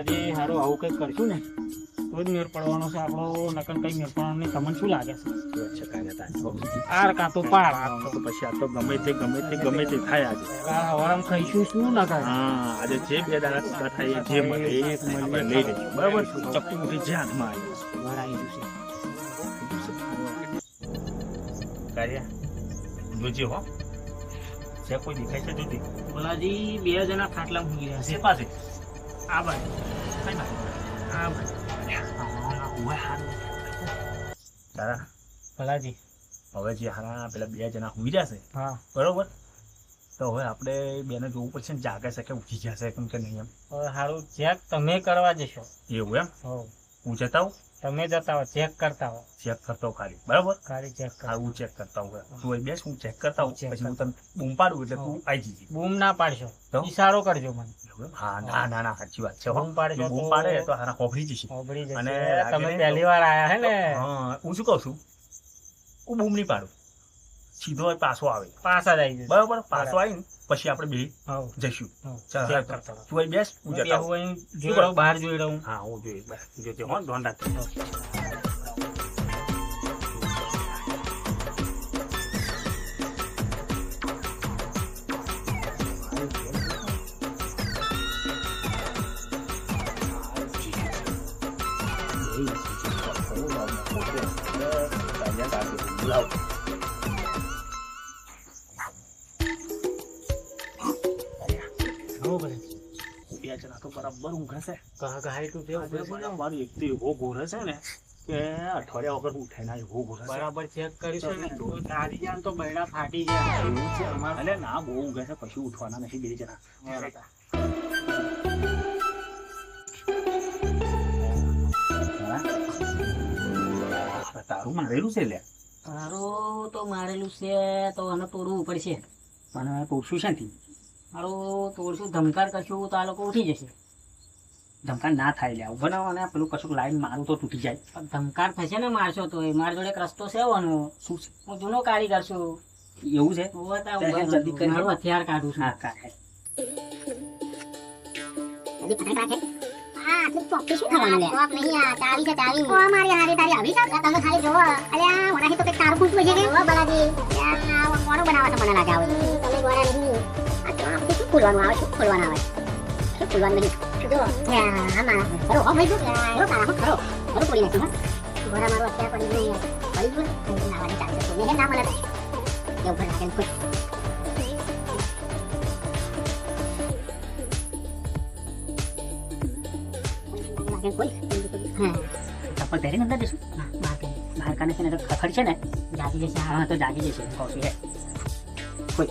ભલાજી હારું આવું કંઈક કરશું ને તો જ મેળ પડવાનો છે આપણો નકર કઈ મેળ પડવાનો તમને શું લાગે છે? આર કાં તો પાર તો પછી આ તો ગમે તે ગમે તે ગમે તે થાય આજે. આ ખાઈશું શું ના થાય હા આજે જે બે દાડા સુધા થાય જે મળે એ લઈ લઈશું. બરાબર? ચપ્પુ મુઠી જે હાથમાં આવી જશે કાર્યા જોજે હો. જે કોઈ દેખાય છે જોજે. ભલાજી બે જણા ખાટલા મૂકી રહ્યા છે. પાસે આ બાજુ કઈ બાજુ? આ બાજુ ઊભા હાથ. તારા ભલાજી. હવે જે હારા પેલા બે જણા હુઈ જશે હા. બરોબર? તો હવે આપણે બેને જોવું પડશે ને જાગે છે કે ઉઠી જશે કેમ કે નહીં એમ. હવે હારું ચેક તમે કરવા જશો. એવું એમ? હું જતા હું તમે જતા હો ચેક કરતા હો. ચેક કરતો ખાલી. બરાબર? ખાલી ચેક કર હું. ચેક કરતા હું. તું અહીં બેસ હું ચેક કરતા હું. પછી હું તને બૂમ પાડું એટલે તું આવી જઈશ બૂમ ના પાડશો. તો? ઈશારો કરજો મને. હા ના ના ના સાચી વાત છે હો. બૂમ પાડશો બૂમ પાડે તો હારા હોભળી જશે. અને તમે પહેલી વાર આયા હે ને. હું શું કહું છું? હું બૂમ નહીં પાડું. સીધો જ પાછો આવે. પાછા જ આવી જશે. બરાબર? પાછો આવીને પછી આપણે બે હો, જઈશું. હો, ચાલ ચેક હા, કરતા રહો. તું અહીં બેસ હું હું જતા બેહું આવું. અહીં જોઈ રહું બહાર જોઈ રહું. હા હું જોઈશ બસ. જોજે હો ધ્યાન રાખજો હો. બરાબર ઊંઘે છે કહા કહા એટલું છે? મારી એક તો એવો ઘોરે છે ને કે અઠવાડિયા વગર ઉઠે ના એવો ઘોરે બરાબર ચેક કરીશું ને? તો તારી જાન તો બૈડા ફાટી જાય એવું છે એટલે ના બહુ ઊંઘે છે કશું ઉઠવાના નથી બે જણા. તારું મારેલું છે લે? તારું તો મારેલું છે તો આને તોડવું પડશે. પણ પૂછું છે ને મારું તોડશું ધમકાર કરશું તો આ લોકો ઉઠી જશે. ધમકા ના થાય લે ઊભો ના અને પેલું કશું લાઈન મારું તો તૂટી જાય પણ ધમકાર થશે ને મારશો તો એ મારા જોડે એક રસ્તો છે વાનો શું છે હું જૂનો કારીગર છું એવું છે જલ્દી કરી મારું હથિયાર કાઢું છું હા કાંઈ આ આટલું ચોખ્ખું શું કરવાનું લે? ચોક નહીં આ, ચાવી છે, ચાવી. ઓ, મારી હારી તારી આવી છે? તમે ખાલી જોવો. અલ્યા, વરાહી તો કંઈક તારું પૂછવું છે કે? ઓ, બાલાજી. અલ્યા, આ કોનું બનાવે છે મને લાગે આવે. તમે ગોળા નહીં. આ તો આખું શું ખોલવાનું આવે? છે ખોલવાનું આવે? છે ખોલવાનું નહીં? જો, અલ્યા, ખરો, હો, ભાઈ, જો. ખરો તારા, હો, ખરો. ખરું ખોલી નાખ્યું, હો. ગોળા મારું અત્યારે પડી નહીં. પડી ગયું ને? લાવવાની ચાવી છે. મેં ના મળે એવું ભલે લાગે ને ખુશ. લાગે ને ખુશ. હા. ચપ્પલ પહેરીને અંદર જશું બહાર કરી. છે ને તો ખખડ છે ને જાગી જશે હા તો જાગી જશે કોશું હે કોઈ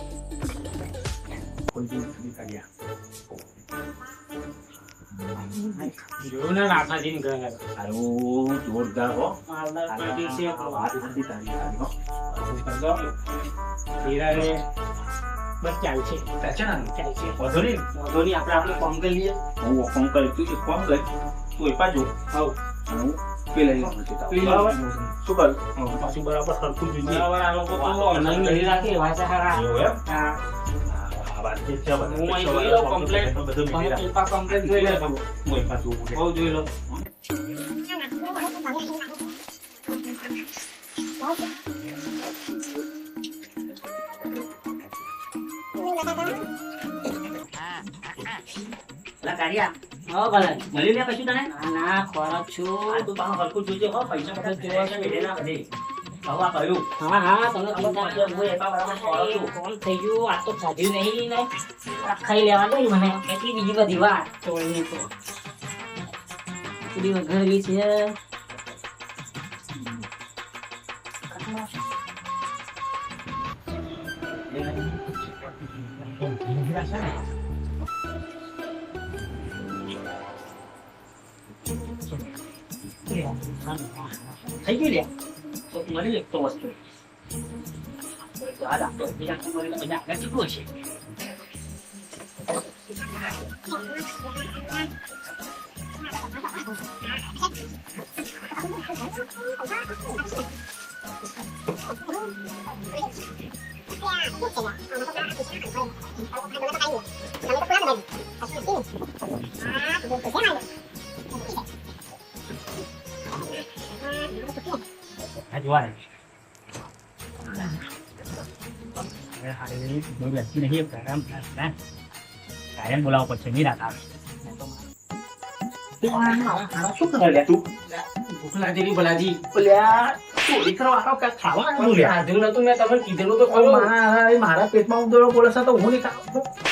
બી જોયું ને નાથાજીને ઘરે સારું જોરદાર હો. માલદાર પાર્ટી છે વાત નથી તારી તારી હો. હીરા રે બસ ચાલશે ચાચા ના ચાલશે વધુ નહીં. વાંધો નહીં આપણે આપણે કોમ કરી લઈએ. હું કરી તું એક કરી. તું એ પાછો. હું પેલા શું કરું? પાછું બરાબર સરખું જોઈએ. બરાબર આ લોકો તો નહીં. કરી રાખે વાંચા હારા. એવું એમ? હા. આ વાત છે ચાલો. હું અહીં જોઈ લઉં complete. બધું તમે મિલી પેપર કમ્પ્લીટ જોઈ લેજો હું એક પાછું ઊભું રહે. બહુ જોઈ લો લા કારિયા, હો ભલે મળી લે કશું તને ના ના ખોરાક છું આ તું પાછું હરખું જોજે હો પૈસા બધા જોવા છે મેળે ના બધે. હવે આ કહ્યું હા હા તમે હવે પાછો હું એકા બરાબર ખોરાક છું. કોણ થઈ ગયું આ તો ખાધ્યું નહીં ને આ ખાઈ લેવા દે મને એટલી બીજી બધી વાત ચોળની તો પૂરી વઘારવી છે થઈ ગયું લે તો મળી એક તો વસ્તુ આ દાખલો બીજા તમારે બધા આગળ ચૂકવો છે Thank you. Hadi var. Lakshmi નહીં પ્રારંભ કાયમ બોલાવવો પડશે નહીં રાત આવે શું કરે તું ભૂખ લાગેલી ભલાજી બોલ્યા મારા પેટમાં ઉદળો તો હું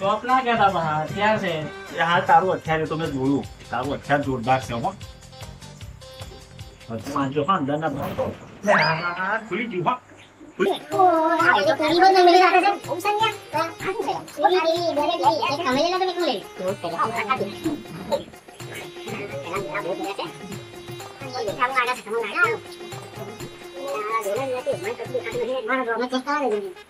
સ્ટોપ ના કહેતા પણ હથિયાર છે. હા તારું હથિયાર તો મેં જોયું. તારું હથિયાર જોરદાર છે હો. સાંજો હા અંદર ના ખુલી ગયું હા. મારા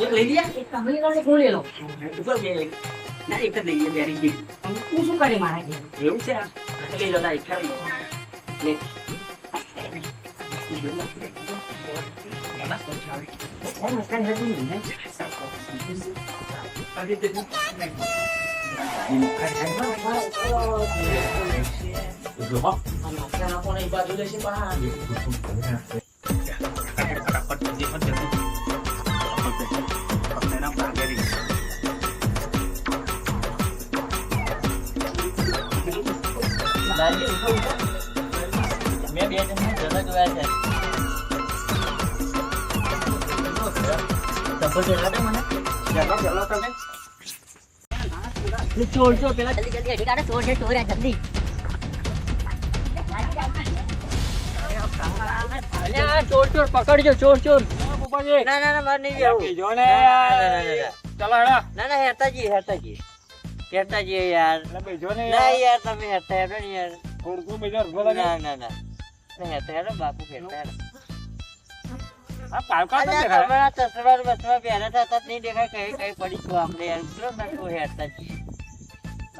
એક લઈ લે એક કંપની વાળે કોણ લે લો ઉપર એવું છે લઈ લો ના એક લઈ લે Rồi, mà. ચોર ચોર પેલા. જલ્દી જલ્દી અડી કાઢે ચોર છે ચોર છે જલ્દી. અલ્યા ચોર ચોર પકડજો ચોર ચોર. ના ના ના મારે નહીં જવું. જો ના. ચલો હેડા. ના ના હેરતાજી હેરતાજી. હેરતાજી યાર. બેજો ને ના યાર. તમે હેરતા હેડો ને યાર. થોડું બીજો ના ના ના. ના હેરતા હેડો બાપુ હેરતા અલ્યા, દેખાય. તમારા ચશ્મા બસમાં પહેર્યા હતા નહીં દેખાય કઈ કઈ પડી છું આપણે યાર ઉતરો ને હેરતા હેરતાજી?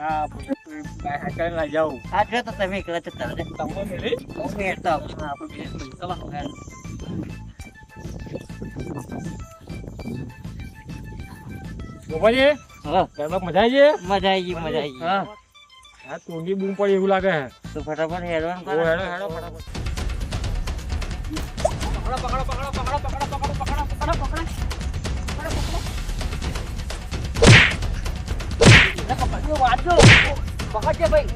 હા કરીને લઈ હેરતા આવું ઘરમાં મજા આવી મજા આવી મજા હા આ ટોંગી બૂમ એવું લાગે છે તો ફટાફટ પકડો પકડો પકડો પકડો પકડો પકડો પકડો પકડો પકડો વાંચો ભાઈ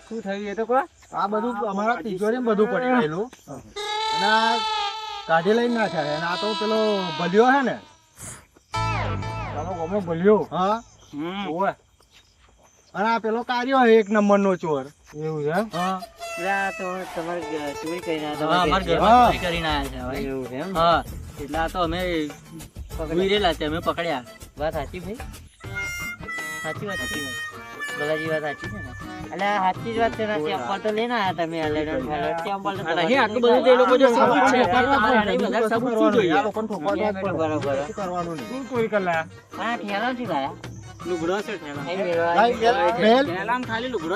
શું થયું એ તો આ બધું અમારા તિજોરી બધું પડી ગયેલું. અને કાઢી લઈને નાખ્યા અને આ તો પેલો ભલ્યો છે ને. તારો ગમે ભલ્યો હા. ઓય અને આ પેલો કાર્યો હે એક નંબરનો ચોર. એવું છે હા. તો તમારે ચોરી કરી ના હા એટલે આ તો અમે પકડેલા છે અમે પકડ્યા. વાત સાચી ભાઈ? સાચી વાત સાચી વાત. બલાજી વાત સાચી છે ને? એટલે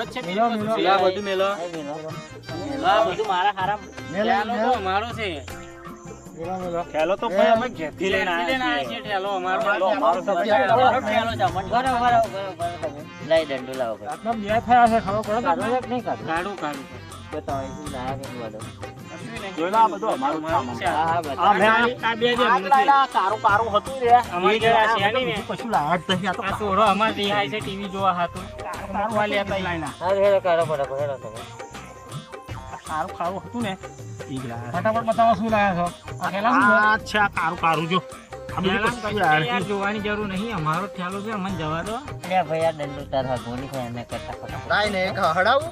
જ છે આ બધું મેલો મારા ખેલો તો અમે ઘેતી લઈને છે ઠેલો અમારો અમારો છે. બરાબર બરાબર. લાઈ દંડો લાવો રાતના બે થયા છે ખબર પડે કાઢો તમને? છે કે નહીં કાઢો. કાઢું કાઢું. તો શું લાયા કે બધો જોઈ લો, અમારું જ હા હા આ આ બે જે આ પેલા આ કારું કારું હતું રે. અમારી ઘરે છે નહીં ને. કશું લાયા જ આ તો આ સોરો અમારે ત્યાં છે ટીવી જોવા હાથું કાઢવા લેતા આવીને. હા હેરો કાઢો ફટાફટ હેરો તમે આ કારું કારું હતું ને. લાયા. ફટાફટ બતાવો શું લાયા છો આ કારું કારું જો. જોવાની જરૂર નહીં. અમારો ખ્યાલ છે અમને જવા દો. અરે ભાઈ આ દંડો તાર હગોની કોઈ એને કરતા ફટાફટ. લાઈ ને એક હડાવું.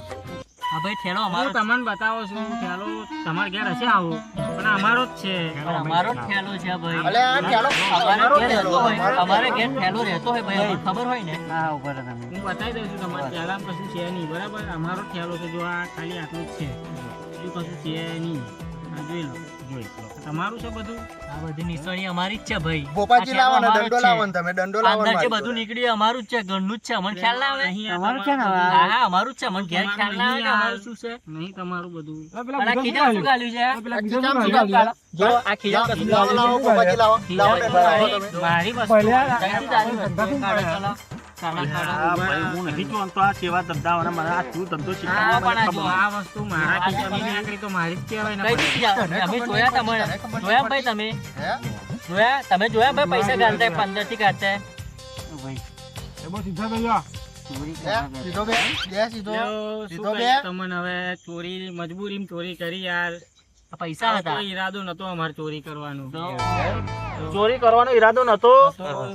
હા ભાઈ ઠેલો હું તમને બતાવો છું ખ્યાલો તમારે ઘેર હશે આવો. પણ અમારો જ છે. પણ અમારો જ ઠેલો છે ભાઈ. અલે આ ખ્યાલો અમારે ઠેલો, રહેતો હોય અમારો અમારે ઘેર ઠેલો રહેતો હોય ભાઈ ખબર હોય ને. હા ઉપર તમે. હું બતાવી દઉં છું તમારે ખ્યાલામાં કશું છે નહીં બરાબર? અમારો જ છે જો આ ખાલી આટલું જ છે. બીજું કશું છે નહીં. આ જોઈ લો. તમારું છે બધું? આ બધી નિશાની અમારી જ છે ભાઈ. ભોપાજી આ લાવો ને અમારો જ દંડો લાવવાનો તમે દંડો લાવવાનો અંદર જે બધું. નીકળ્યું અમારું જ છે ઘરનું જ છે અમને ખ્યાલ ના આવે? નહીં, અમારું છે ને હા હા અમારું જ છે અમને ઘેર ખ્યાલ ના આવે. અમારું શું છે? નહીં તમારું બધું. આ ખીજા શું ગાલ્યું છે? પેલા આ શું ગાલ્યું? જો આ ખીજા કશું લાવો ભોપાજી લાવો. લાવો તમે. મારી વસ્તુ કઈથી તમે. જોયા ભાઈ પૈસા ગાલતા પંદરથી બે તમને હવે? ચોરી મજબૂરી ચોરી કરી યાર. પૈસા હતા. ઈરાદો નતો અમારે ચોરી કરવાનો. ચોરી કરવાનો ઈરાદો નતો?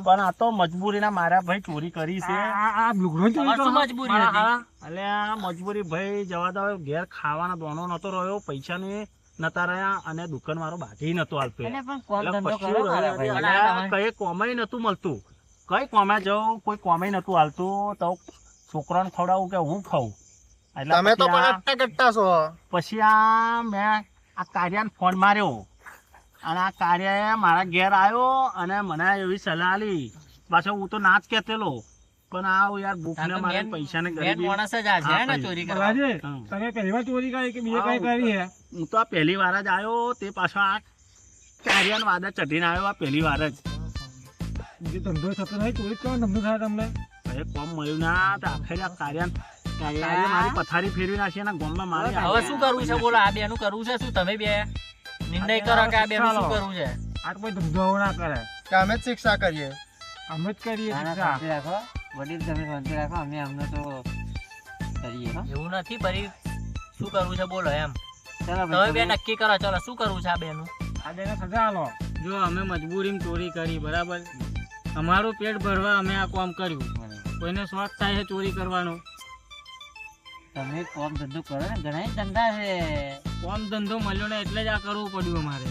પણ આ તો મજબૂરીના મારા ભાઈ ચોરી કરી છે. આ લુગડો મજબૂરી એટલે આ મજબૂરી ભાઈ જવા દો ઘેર ખાવાનો દોનો નતો રહ્યો પૈસાની નતા રહ્યા અને દુકાન વાળો બાકી નતો હાલતો કઈ કોમેય નતું મળતું. કઈ કોમે જવું કોઈ કોમેય નતું હાલતું તો છોકરાને ખવડાવું કે હું ખાઉં? એટલે તમે તો પછી પણ આ- અટ્ટા કટ્ટા છો. પછી આ મેં આ કાર્યાને ફોન માર્યો. અને આ કાર્યએ મારા ઘેર આવ્યો અને મને એવી સલાહ આલી પાછો હું તો ના જ કહેતેલો. પણ આ યાર ભૂખ ને મારે પૈસાને ગરીબી માણસ જ આ છે ને ચોરી કરવા છે તમે પહેલી વાર ચોરી કરી કે બીજે કઈ કરી છે હું તો આ પહેલી વાર જ આવ્યો. તે પાછો આ કાર્યાન વાદા ચઢીને આવ્યો આ પહેલી વાર જ. ધંધો થતો નહીં ચોરી જ ધંધો થાય તમને. કોમ મળ્યું ના તો આખરે આ કાર્યાન મારી પથારી ફેરવી નાખી અને ગોમમાં મારી હવે શું કરવું છે? બોલો આ બેનું કરવું છે? શું તમે બે? નિર્ણય કરો કે આ બેનું શું કરવું છે? આ કોઈ ધંધો ના કરે. કે અમે જ શિક્ષા કરીએ. અમે જ કરીએ શિક્ષા. રાખો. વડીલ તમે શાંતિ રાખો. અમે અમને તો કરીએ એવું નથી પરી શું કરવું છે? બોલો એમ. તમે બે નક્કી કરો ચલો શું કરવું છે આ બેનું? આ બેને સજા આલો જો અમે મજબૂરીમાં ચોરી કરી બરાબર? અમારું પેટ ભરવા અમે આ કામ કર્યું. કોઈને શોખ થાય છે ચોરી કરવાનો? તમે કોમ ધંધો કરો ને ઘણા ધંધા છે. કોમ ધંધો મળ્યો ને એટલે જ આ કરવું પડ્યું અમારે.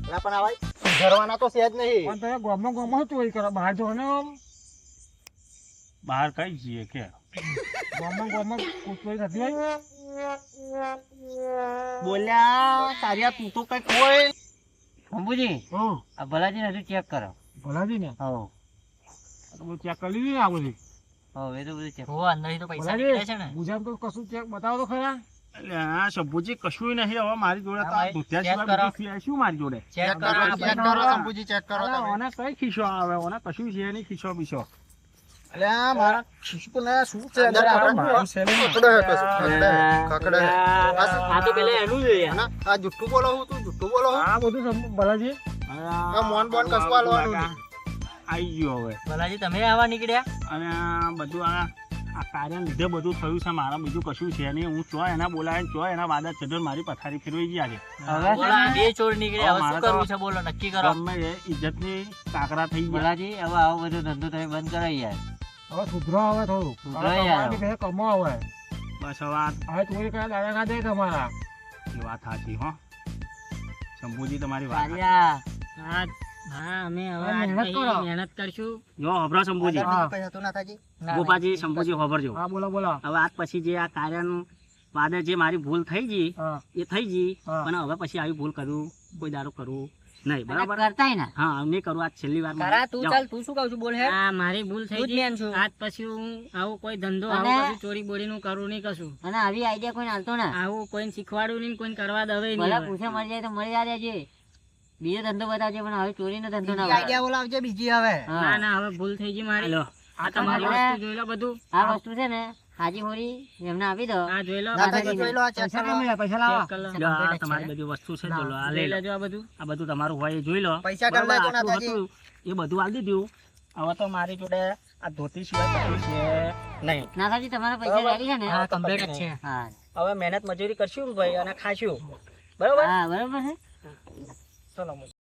પણ આ ભાઈ સુધારવાના તો છે જ નહીં. પણ તમે ગોમો ગોમો શું ચોરી કરો? બહાર જો ને આમ બહાર કઈ જઈએ કે? ગોમો ગોમો ચોરી થતી હોય? બોલ્યા તારિયા તું તો કઈ કોઈ અંબુજી આ ભલાજી નથી ચેક કરો. ભલાજી ને હો ચેક કરી લીધી ને આ બધી. હો એ તો બધું ચેક હો અંદર તો પૈસા નીકળે છે ને. ગુજરાત તો કશું ચેક બતાવો તો ખરા. એટલે આ શંભુજી કશું નહીં હવે મારી જોડે તો આ ભાઈ, સિવાય કરો. બીજું સિવાય શું મારી જોડે? ચેક ચેક કરો કરો ચેક કરો શંભુજી ચેક કરો તમે. ઓને કઈ ખીસો આવે? ઓને કશું છે નહીં ખીસો બીસો. એટલે આ મારા શિશુને શું છે? અંદર અંદર આપણે મારું મારું ખકડો હે કશું, ખકડો હે, ખકડો હે. આ તો પેલા એનું જ આ જુઠ્ઠું બોલો હું તું જુઠ્ઠું બોલો આ બધું ભલાજી આ મોન બોન કશું આઈ ગયો હવે. ભલાજી તમે આવા નીકળ્યા? અને બધું આ આ કાર્ય લીધે બધું થયું છે મારા બીજું કશું છે નહીં. હું ચો એના બોલાય ચો એના વાદા ચઢો મારી પથારી ફેરવાઈ ગયા છે હવે બે ચોર નીકળ્યા. હવે શું કરવું છે? બોલો નક્કી કરો. એ ઇજ્જતની કાકરા થઈ ગયા. ભલાજી હવે આવો બધો ધંધો તમે બંધ કરાવી યાર. હવે સુધરો આવે થોડું. સુધરો યાર. કમાવાની ઘરે બસ હવે હવે ચોરી કર્યા દાદા ખાધે તમારા. એ વાત સાચી હો. શંભુજી તમારી વાત સાચી. કાલિયા હા અમે હવે આજ પછી મહેનત કરશું. જો હભરા શંભુજી. આગળ બીજું કઈ હતું નાથાજી? ગોપાજી શંભુજી હોભરજો. હા બોલો બોલો. હવે આજ પછી જે આ કાર્યનું વાદે જે મારી ભૂલ થઈ ગઈ એ થઈ ગઈ પણ હવે પછી આવી ભૂલ કરું કોઈ દારૂ કરું નહીં બરાબર? કરતાય ને. હા અમે કરું આજ છેલ્લી વાર તારા તું ચાલ તું શું કહું છું બોલ હે? આ મારી ભૂલ થઈ ગઈ. છું. આજ પછી હું આવું કોઈ ધંધો અને- આવું કશું ચોરી બોરીનું કરું નહીં કશું. અને આવી આઈડિયા કોઈ હાલતો ને. આવું કોઈને શીખવાડું નહીં કોઈને કરવા દવે નહીં પૂછે મળી જાય તો મળી જાય છે બીજો ધંધો બતાવજે પણ હવે ચોરીનો ધંધો ના આઈડિયા બોલાવજે બીજી હવે. ના ના હવે ભૂલ થઈ ગઈ મારી. આ તમારી વસ્તુ જોઈ લો બધું. આ વસ્તુ છે ને હાજી હોરી એમને આપી દો. હા જોઈ લો. જોઈ લો પૈસા કરો. પૈસા લાવો. તમારી બધી વસ્તુ છે જો લો આ લઈ લેજો આ બધું. આ બધું તમારું હોય એ જોઈ લો. પૈસા કરી લેજો નાતાજી. એ બધું આલી દીધું. હવે તો મારી જોડે આ ધોતી સિવાય કશું છે. નહીં. નાથાજી તમારા પૈસા. રેડી છે ને? હા, કમ્પ્લીટ છે. હા. હવે મહેનત મજૂરી કરશું ભાઈ અને ખાશું. બરોબર? હા બરોબર છે. ચલો